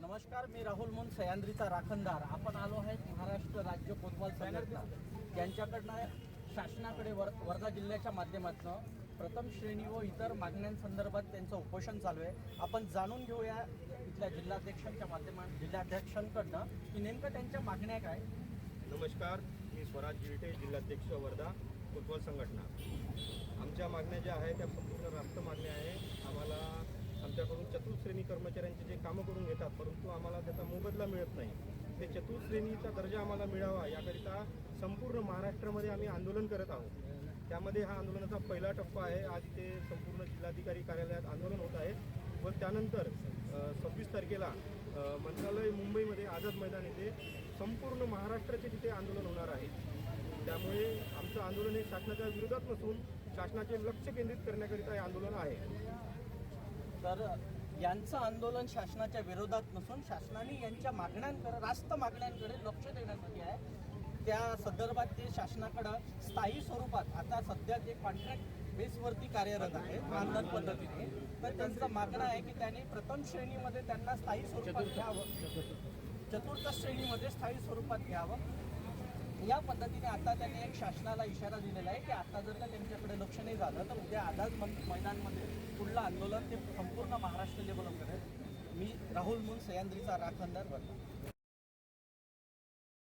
नमस्कार मी राहुल मुन सह्याद्रीचा राखणदार. आपण आलो आहे महाराष्ट्र राज्य कोतवाल संघटना. यांच्याकडनं शासनाकडे वर वर्धा जिल्ह्याच्या माध्यमातून प्रथम श्रेणी व इतर मागण्यांसंदर्भात त्यांचं उपोषण चालू आहे. आपण जाणून घेऊया इथल्या जिल्हाध्यक्षांच्या माध्यमात जिल्हाध्यक्षांकडनं की नेमकं त्यांच्या मागण्या काय? नमस्कार मी स्वराज गिरटे जिल्हाध्यक्ष वर्धा फुटबॉल संघटना. आमच्या मागण्या ज्या आहेत त्या संपूर्ण राष्ट्र मागण्या आहे आम्हाला आमच्याकडून चतुश्रेणी कर्मचाऱ्यांचे जे कामं करून घेतात परंतु आम्हाला त्याचा मोबदला मिळत नाही. ते चतुश्रेणीचा दर्जा आम्हाला मिळावा याकरिता संपूर्ण महाराष्ट्रामध्ये आम्ही आंदोलन करत आहोत. त्यामध्ये हा आंदोलनाचा पहिला टप्पा आहे. आज ते संपूर्ण जिल्हाधिकारी कार्यालयात आंदोलन होत आहे व त्यानंतर सव्वीस तारखेला मंत्रालय मुंबईमध्ये आझाद मैदान येथे संपूर्ण महाराष्ट्राचे तिथे आंदोलन होणार आहे. त्यामुळे आमचं आंदोलन हे शासनाच्या विरोधात नसून शासनाचे लक्ष केंद्रित करण्याकरिता हे आंदोलन आहे. तर यांचं आंदोलन शासनाच्या विरोधात नसून शासनाने यांच्या मागण्यांकडे रास्त मागण्यांकडे लक्ष देण्यासाठी आहे. त्या संदर्भात ते शासनाकडं स्थायी स्वरूपात आता सध्या ते कॉन्ट्रॅक्ट बेसवरती कार्यरत आहे मानधन पद्धतीने. तर त्यांचं मागणं आहे की त्यांनी प्रथम श्रेणीमध्ये त्यांना स्थायी स्वरूपात घ्यावं. चतुर्थ श्रेणीमध्ये स्थायी स्वरूपात घ्यावं. या पद्धतीने आता त्यांनी एक शासनाला इशारा दिलेला आहे की आता जर का त्यांच्याकडे लक्ष नाही झालं तर उद्या आझाद मैदानमध्ये पुढलं आंदोलन ते संपूर्ण महाराष्ट्र लेवलवर करेल. मी राहुल मुन सह्याद्रीचा राखणदार बनला